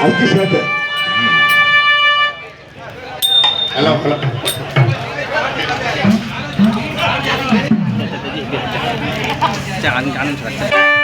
அதுக்கு shirt hello hello. அங்கே அனுப்பிச்சு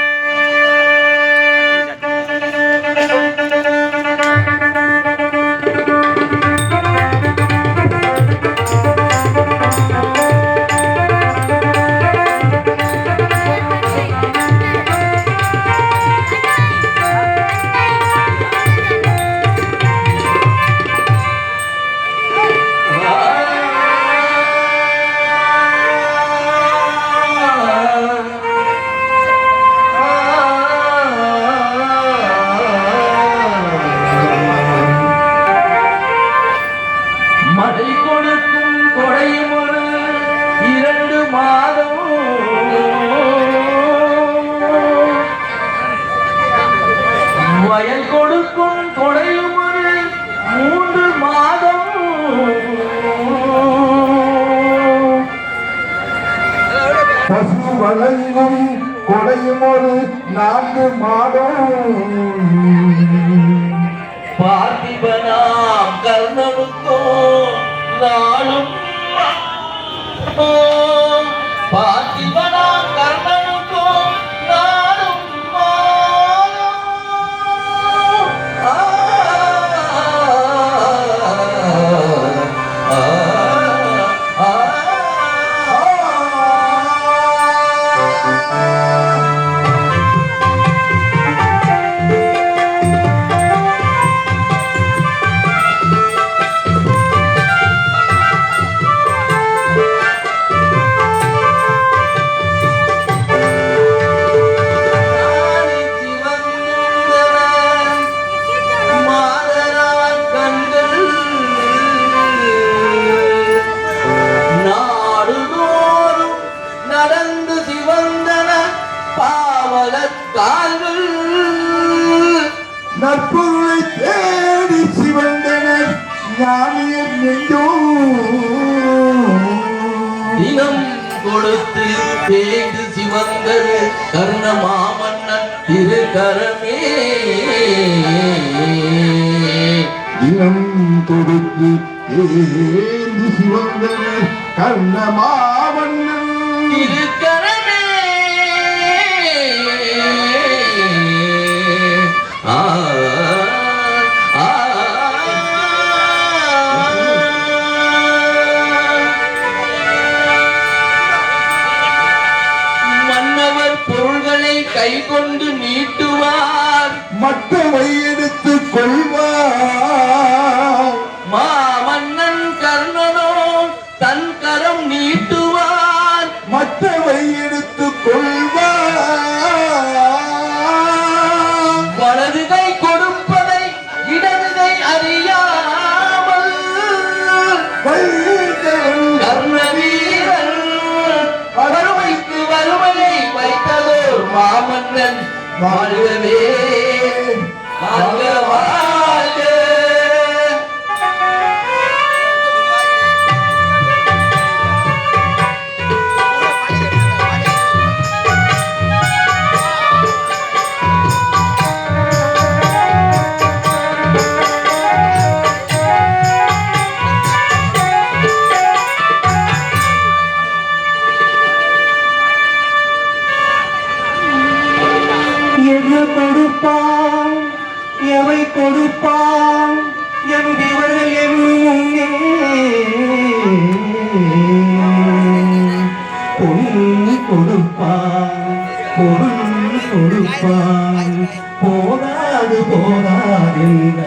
வயல் கொடுக்கும் கொடையும் ஒரு மூன்று மாதம். பசு வழங்கும் கொடையும் ஒரு நான்கு மாதம். பார்த்திபனாம் கர்ணனுக்கோ நாளும். கொடுத்து தேடு சிவந்தது கர்ண மாமன்னன் திருக்கரமே தினம் கொடுத்து ஏந்தி சிவந்தனர் கர்ணமாவண்ணன் திருக்கரமே ஆ மாமன்னன் வாழ்கவே வாழ்க பொருள் கொடுப்பான் போதாது போதாதென்றார்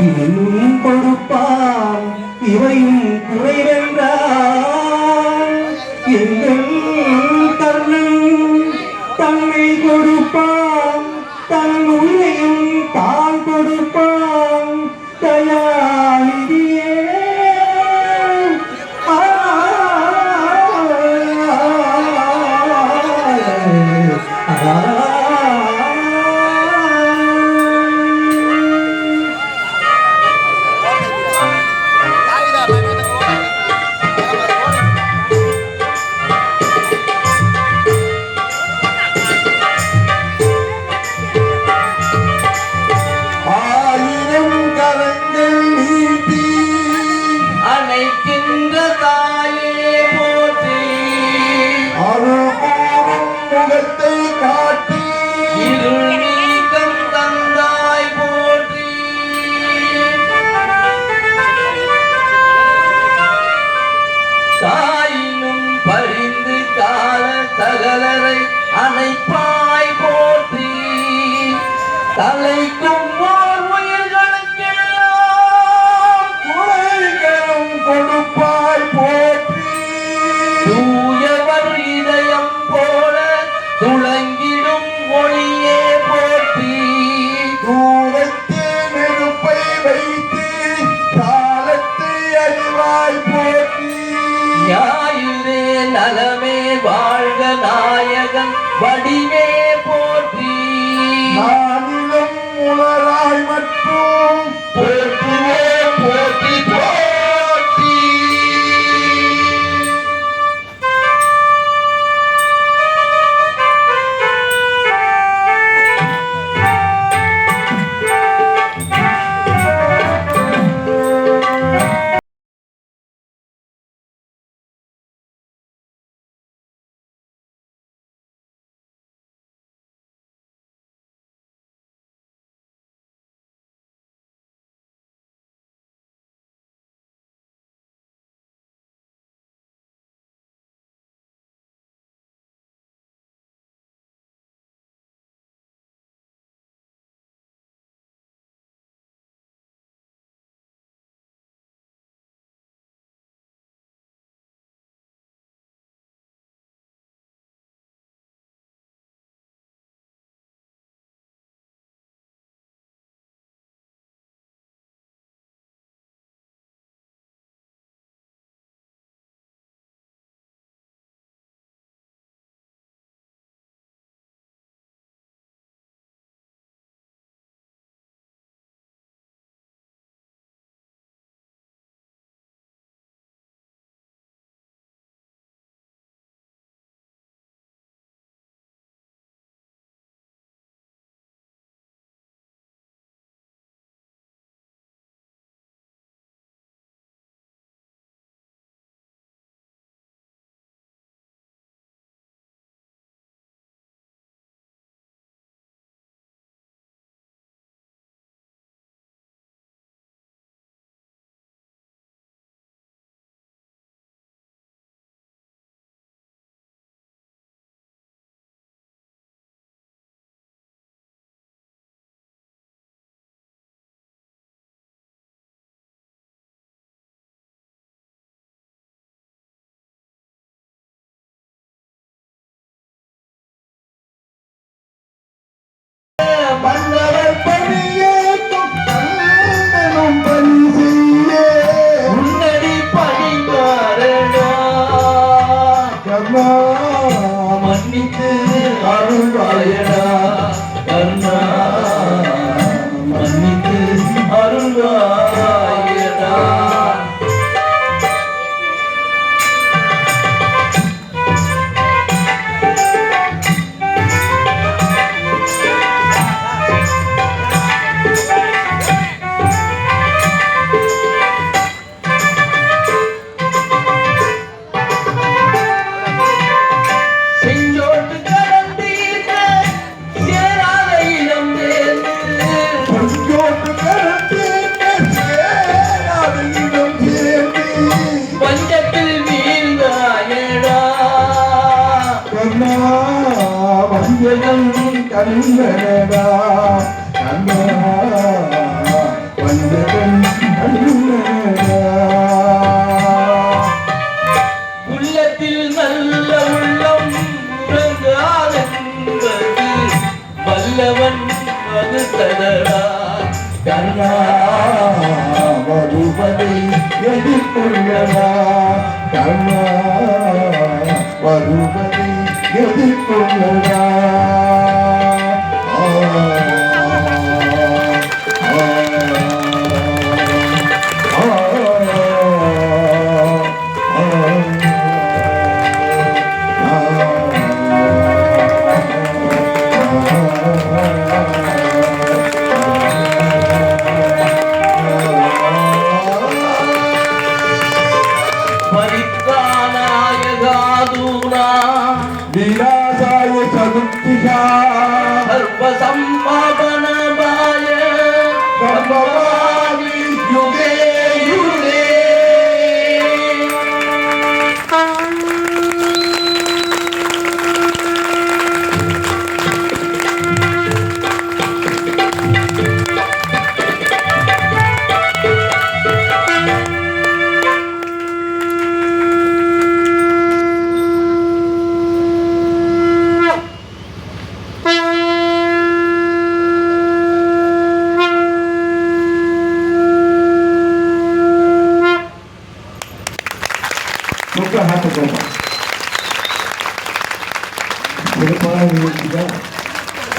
இன்னும் கொடுப்பான் இவையும் குறைவென்றார் எங்கள் கர்ணன் தன்னை கொடு இருக்கின்ற தாயே போற்றி. அருகோரும் முகத்தை காட்டி. இருள் நீக்கம் தந்தாய் போற்றி. தாயினும் Amen. bandha கண்ணனடா கண்ணனா வந்தவன் கண்ணனடா உள்ளத்தில் நல்ல உள்ளம் உறங்காதென்பது வல்லவன் மதுசடா கண்ணா வருவதை எதிர்கொள்ளடா. Alô, alô.